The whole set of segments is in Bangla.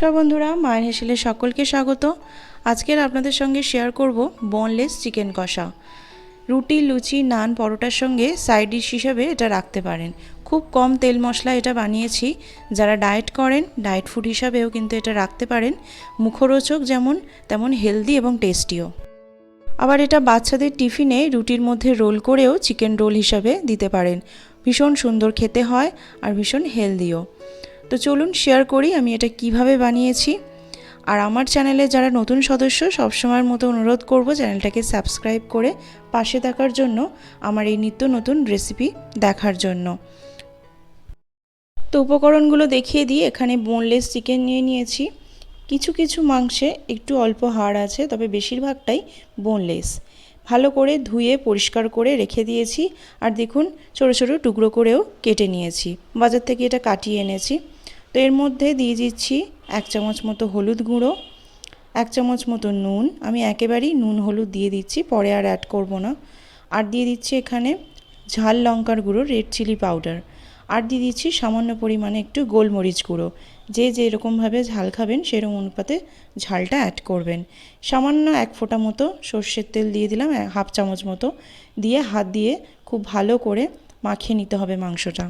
নমস্কার বন্ধুরা, মায়ের হেসেলে সকলকে স্বাগত। আজকের আপনাদের সঙ্গে শেয়ার করব বনলেস চিকেন কষা। রুটি, লুচি, নান, পরোটার সঙ্গে সাইড ডিশ হিসেবে এটা রাখতে পারেন। খুব কম তেল মশলা এটা বানিয়েছি। যারা ডায়েট করেন ডায়েট ফুড হিসাবেও কিন্তু এটা রাখতে পারেন। মুখরোচক যেমন, তেমন হেলদি এবং টেস্টিও আবার এটা বাচ্চাদের টিফিনে রুটির মধ্যে রোল করেও চিকেন রোল হিসাবে দিতে পারেন। ভীষণ সুন্দর খেতে হয় আর ভীষণ হেলদিও তো চলুন শেয়ার করি আমি এটা কীভাবে বানিয়েছি। আর আমার চ্যানেলে যারা নতুন সদস্য, সবসময়ের মতো অনুরোধ করব চ্যানেলটাকে সাবস্ক্রাইব করে পাশে থাকার জন্য আমার এই নিত্য নতুন রেসিপি দেখার জন্য। তো উপকরণগুলো দেখিয়ে দিই, এখানে বোনলেস চিকেন নিয়ে নিয়েছি। কিছু কিছু মাংসে একটু অল্প হাড় আছে, তবে বেশিরভাগটাই বোনলেস ভালো করে ধুয়ে পরিষ্কার করে রেখে দিয়েছি। আর দেখুন, ছোটো ছোটো টুকরো করেও কেটে নিয়েছি। বাজার থেকে এটা কাটিয়ে এনেছি। তো এর মধ্যে দিয়ে দিচ্ছি এক চামচ মতো হলুদ গুঁড়ো, এক চামচ মতো নুন। আমি একেবারেই নুন হলুদ দিয়ে দিচ্ছি, পরে আর অ্যাড করব না। আর দিয়ে দিচ্ছি এখানে ঝাল লঙ্কার গুঁড়ো রেড চিলি পাউডার আর দিয়ে দিচ্ছি সামান্য পরিমাণে একটু গোলমরিচ গুঁড়ো। যে যেরকমভাবে ঝাল খাবেন, সেরকম অনুপাতে ঝালটা অ্যাড করবেন। সামান্য এক ফোঁটা মতো সর্ষের তেল দিয়ে দিলাম হাফ চামচ মতো। দিয়ে হাত দিয়ে খুব ভালো করে মাখিয়ে নিতে হবে মাংসটা।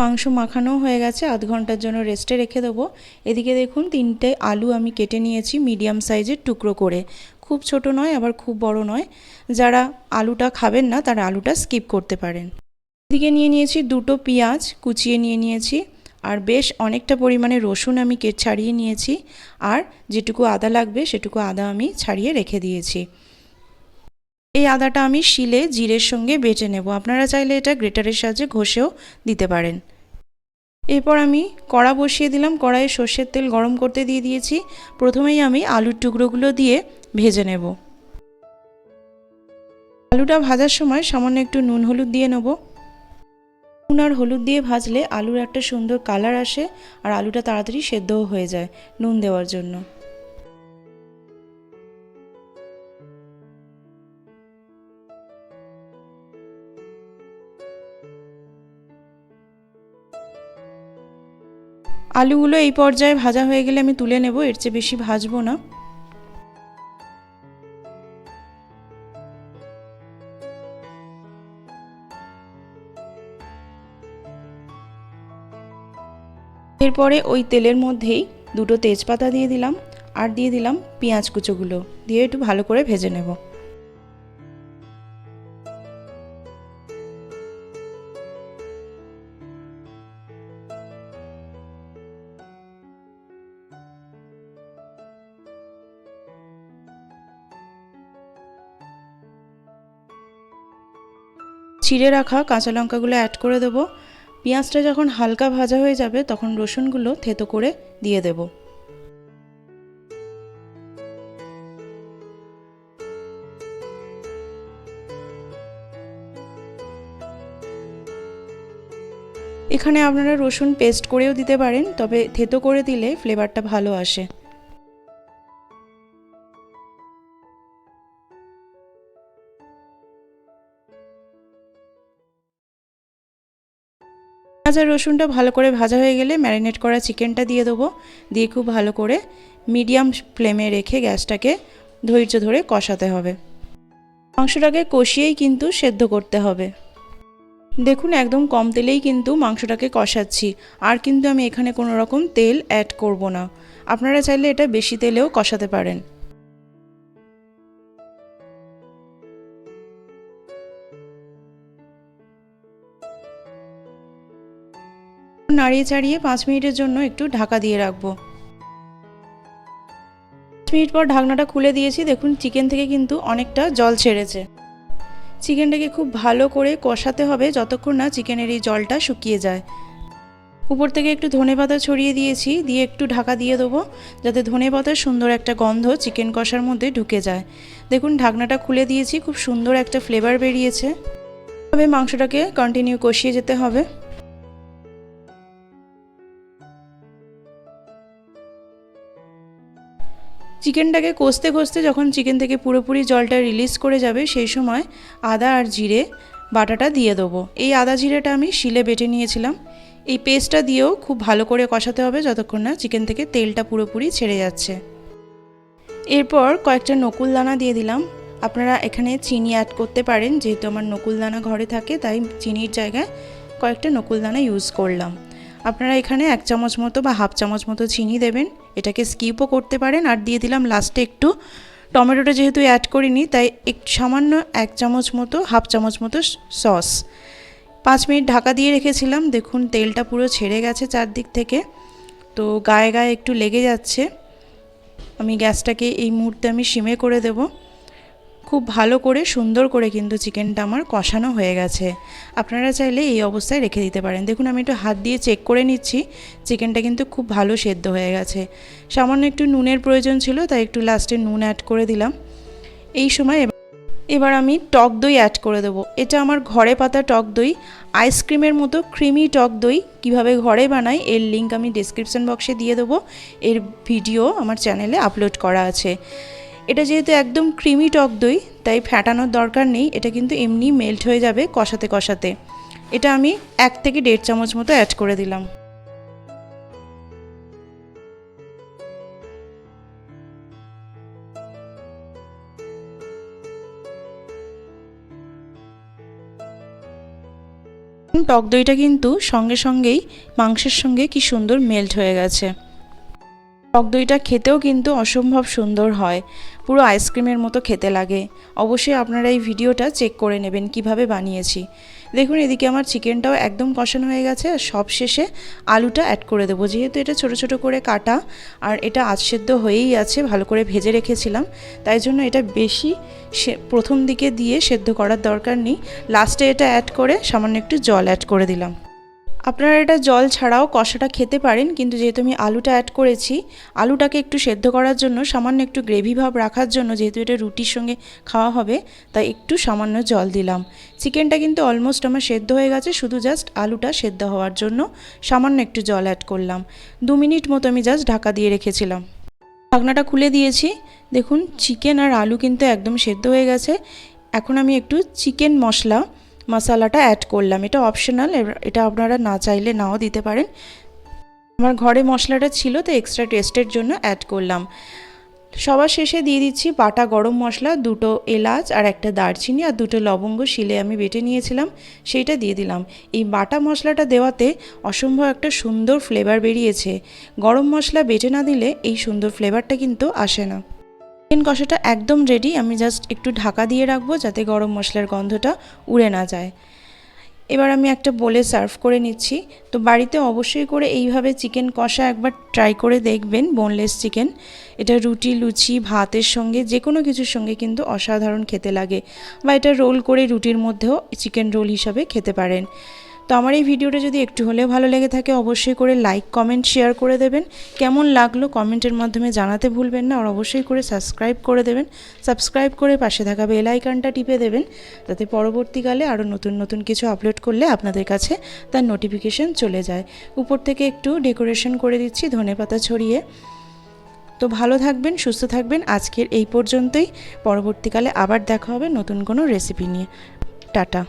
মাংস মাখানো হয়ে গেছে, আধ ঘণ্টার জন্য রেস্টে রেখে দেবো। এদিকে দেখুন, তিনটে আলু আমি কেটে নিয়েছি মিডিয়াম সাইজের টুকরো করে। খুব ছোট নয়, আবার খুব বড় নয়। যারা আলুটা খাবেন না, তারা আলুটা স্কিপ করতে পারেন। এদিকে নিয়ে নিয়েছি দুটো পেঁয়াজ, কুচিয়ে নিয়ে নিয়েছি। আর বেশ অনেকটা পরিমাণে রসুন আমি কে, ছাড়িয়ে নিয়েছি। আর যেটুকু আদা লাগবে, সেটুকু আদা আমি ছাড়িয়ে রেখে দিয়েছি। এই আদাটা আমি শিলে, জিরের সঙ্গে বেটে নেব। আপনারা চাইলে এটা গ্রেটারের সাহায্যে ঘষেও দিতে পারেন। এরপর আমি কড়া বসিয়ে দিলাম, কড়াইয়ে সর্ষের তেল গরম করতে দিয়ে দিয়েছি। প্রথমেই আমি আলুর টুকরোগুলো দিয়ে ভেজে নেব। আলুটা ভাজার সময় সামান্য একটু নুন, হলুদ দিয়ে নেব। নুন আর হলুদ দিয়ে ভাজলে আলুর একটা সুন্দর কালার আসে আর আলুটা তাড়াতাড়ি সেদ্ধও হয়ে যায় নুন দেওয়ার জন্য। আলুগুলো এই পর্যায়ে ভাজা হয়ে গেলে আমি তুলে নেব, এর চেয়ে বেশি ভাজবো না। এরপরে ওই তেলের মধ্যেই দুটো তেজপাতা দিয়ে দিলাম, আর দিয়ে দিলাম পেঁয়াজ কুচোগুলো, দিয়ে একটু ভালো করে ভেজে নেব। চিড়ে রাখা কাঁচা লঙ্কাগুলো অ্যাড করে দেবো। পেঁয়াজটা যখন হালকা ভাজা হয়ে যাবে, তখন রসুনগুলো থেতো করে দিয়ে দেব। এখানে আপনারা রসুন পেস্ট করেও দিতে পারেন, তবে থেতো করে দিলে ফ্লেভারটা ভালো আসে। পেঁয়াজ আর রসুনটা ভালো করে ভাজা হয়ে গেলে ম্যারিনেট করা চিকেনটা দিয়ে দেবো। দিয়ে খুব ভালো করে মিডিয়াম ফ্লেমে রেখে গ্যাসটাকে ধৈর্য ধরে কষাতে হবে। মাংসটাকে কষিয়েই কিন্তু সেদ্ধ করতে হবে। দেখুন, একদম কম তেলেই কিন্তু মাংসটাকে কষাচ্ছি। আর কিন্তু আমি এখানে কোনো রকম তেল অ্যাড করব না। আপনারা চাইলে এটা বেশি তেলেও কষাতে পারেন। নাড়িয়ে চাড়িয়ে পাঁচ মিনিটের জন্য একটু ঢাকা দিয়ে রাখব। পাঁচ মিনিট পর ঢাকনাটা খুলে দিয়েছি। দেখুন, চিকেন থেকে কিন্তু অনেকটা জল ছেড়েছে। চিকেনটাকে খুব ভালো করে কষাতে হবে যতক্ষণ না চিকেনের এই জলটা শুকিয়ে যায়। উপর থেকে একটু ধনে পাতা ছড়িয়ে দিয়েছি, দিয়ে একটু ঢাকা দিয়ে দেবো, যাতে ধনে পাতার সুন্দর একটা গন্ধ চিকেন কষার মধ্যে ঢুকে যায়। দেখুন, ঢাকনাটা খুলে দিয়েছি, খুব সুন্দর একটা ফ্লেভার বেরিয়েছে। তবে মাংসটাকে কন্টিনিউ কষিয়ে যেতে হবে। চিকেনটাকে কষতে কষতে যখন চিকেন থেকে পুরোপুরি জলটা রিলিজ করে যাবে, সেই সময় আদা আর জিরে বাটাটা দিয়ে দেবো। এই আদা জিরেটা আমি শিলে বেটে নিয়েছিলাম। এই পেস্টটা দিয়েও খুব ভালো করে কষাতে হবে যতক্ষণ না চিকেন থেকে তেলটা পুরোপুরি ছেড়ে যাচ্ছে। এরপর কয়েকটা নকুল দানা দিয়ে দিলাম। আপনারা এখানে চিনি অ্যাড করতে পারেন, যেহেতু আমার নকুল দানা ঘরে থাকে, তাই চিনির জায়গায় কয়েকটা নকুল দানা ইউজ করলাম। আপনারা এখানে এক চামচ মতো বা হাফ চামচ মতো চিনি দেবেন। এটাকে স্কিপও করতে পারেন। আর দিয়ে দিলাম লাস্টে একটু টমেটোটা যেহেতু অ্যাড করিনি, তাই এক সামান্য এক চামচ মতো, হাফ চামচ মতো সস পাঁচ মিনিট ঢাকা দিয়ে রেখেছিলাম। দেখুন, তেলটা পুরো ছেড়ে গেছে চারদিক থেকে। তো গায়ে গায়ে একটু লেগে যাচ্ছে। আমি গ্যাসটাকে এই মুহূর্তে আমি সিমে করে দেব। খুব ভালো করে, সুন্দর করে কিন্তু চিকেনটা আমার কষানো হয়ে গেছে। আপনারা চাইলে এই অবস্থায় রেখে দিতে পারেন। দেখুন, আমি একটু হাত দিয়ে চেক করে নিচ্ছি। চিকেনটা কিন্তু খুব ভালো সেদ্ধ হয়ে গেছে। সামান্য একটু নুনের প্রয়োজন ছিল, তাই একটু লাস্টে নুন অ্যাড করে দিলাম। এই সময় এবার আমি টক দই অ্যাড করে দেবো। এটা আমার ঘরে পাতা টক দই। আইসক্রিমের মতো ক্রিমি টক দই কীভাবে ঘরে বানাই, এর লিঙ্ক আমি ডিসক্রিপশান বক্সে দিয়ে দেবো। এর ভিডিও আমার চ্যানেলে আপলোড করা আছে। এটা যেহেতু একদম ক্রিমি টক দই, তাই ফ্যাটানোর দরকার নেই। এটা কিন্তু এমনি মেল্ট হয়ে যাবে কষাতে কষাতে। এটা আমি এক থেকে দেড় চামচ মতো অ্যাড করে দিলাম। টক দইটা কিন্তু সঙ্গে সঙ্গেই মাংসের সঙ্গে কি সুন্দর মেল্ট হয়ে গেছে। টক দইটা খেতেও কিন্তু অসম্ভব সুন্দর হয়। পুরো আইসক্রিমের মতো খেতে লাগে। অবশ্যই আপনারা এই ভিডিওটা চেক করে নেবেন কীভাবে বানিয়েছি। দেখুন, এদিকে আমার চিকেনটাও একদম কষানো হয়ে গেছে আর সব শেষে আলুটা অ্যাড করে দেবো। যেহেতু এটা ছোট ছোট করে কাটা আর এটা আজ সেদ্ধ হয়েই আছে, ভালো করে ভেজে রেখেছিলাম, তাই জন্য এটা বেশি সে প্রথম দিকে দিয়ে সেদ্ধ করার দরকার নেই। লাস্টে এটা অ্যাড করে সামান্য একটু জল অ্যাড করে দিলাম। আপনারা এটা জল ছাড়াও কষাটা খেতে পারেন, কিন্তু যেহেতু আমি আলুটা অ্যাড করেছি, আলুটাকে একটু সেদ্ধ করার জন্য, সামান্য একটু গ্রেভি ভাব রাখার জন্য, যেহেতু এটা রুটির সঙ্গে খাওয়া হবে, তাই একটু সামান্য জল দিলাম। চিকেনটা কিন্তু অলমোস্ট আমার সেদ্ধ হয়ে গেছে, শুধু জাস্ট আলুটা সেদ্ধ হওয়ার জন্য সামান্য একটু জল অ্যাড করলাম। দু মিনিট মতো আমি জাস্ট ঢাকা দিয়ে রেখেছিলাম। ঢাকনাটা খুলে দিয়েছি। দেখুন চিকেন আর আলু কিন্তু একদম সেদ্ধ হয়ে গেছে। এখন আমি একটু চিকেন মশলা মশালাটা অ্যাড করলাম। এটা অপশনাল এটা আপনারা না চাইলে নাও দিতে পারেন। আমার ঘরে মশলাটা ছিল, তো এক্সট্রা টেস্টের জন্য অ্যাড করলাম। সবার শেষে দিয়ে দিচ্ছি বাটা গরম মশলা, দুটো এলাচ আর একটা দারচিনি আর দুটো লবঙ্গ শিলে আমি বেটে নিয়েছিলাম, সেইটা দিয়ে দিলাম। এই বাটা মশলাটা দেওয়াতে অসম্ভব একটা সুন্দর ফ্লেভার বেরিয়েছে। গরম মশলা বেটে না দিলে এই সুন্দর ফ্লেভারটা কিন্তু আসে না। চিকেন কষাটা একদম রেডি আমি জাস্ট একটু ঢাকা দিয়ে রাখব যাতে গরম মশলার গন্ধটা উড়ে না যায়। এবার আমি একটা বলে সার্ভ করে নিচ্ছি। তো বাড়িতে অবশ্যই করে এইভাবে চিকেন কষা একবার ট্রাই করে দেখবেন বোনলেস চিকেন। এটা রুটি, লুচি, ভাতের সঙ্গে যে কোনো কিছুর সঙ্গে কিন্তু অসাধারণ খেতে লাগে। বা এটা রোল করে রুটির মধ্যেও চিকেন রোল হিসাবে খেতে পারেন। তো আমার এই ভিডিওটা যদি একটু হলেও ভালো লেগে থাকে, অবশ্যই করে লাইক কমেন্ট শেয়ার করে দেবেন। কেমন লাগল কমেন্টের মাধ্যমে জানাতে ভুলবেন না, আর অবশ্যই করে সাবস্ক্রাইব করে দেবেন। সাবস্ক্রাইব করে পাশে থাকা বেল আইকনটা টিপে দেবেন, যাতে পরবর্তীকালে আরও নতুন নতুন কিছু আপলোড করলে আপনাদের কাছে তার নোটিফিকেশন চলে যায়। উপর থেকে একটু ডেকোরেশন করে দিচ্ছি, ধনে পাতা ছড়িয়ে। তো ভালো থাকবেন, সুস্থ থাকবেন। আজকের এই পর্যন্তই। পরবর্তীকালে আবার দেখা হবে নতুন কোনো রেসিপি নিয়ে। টাটা।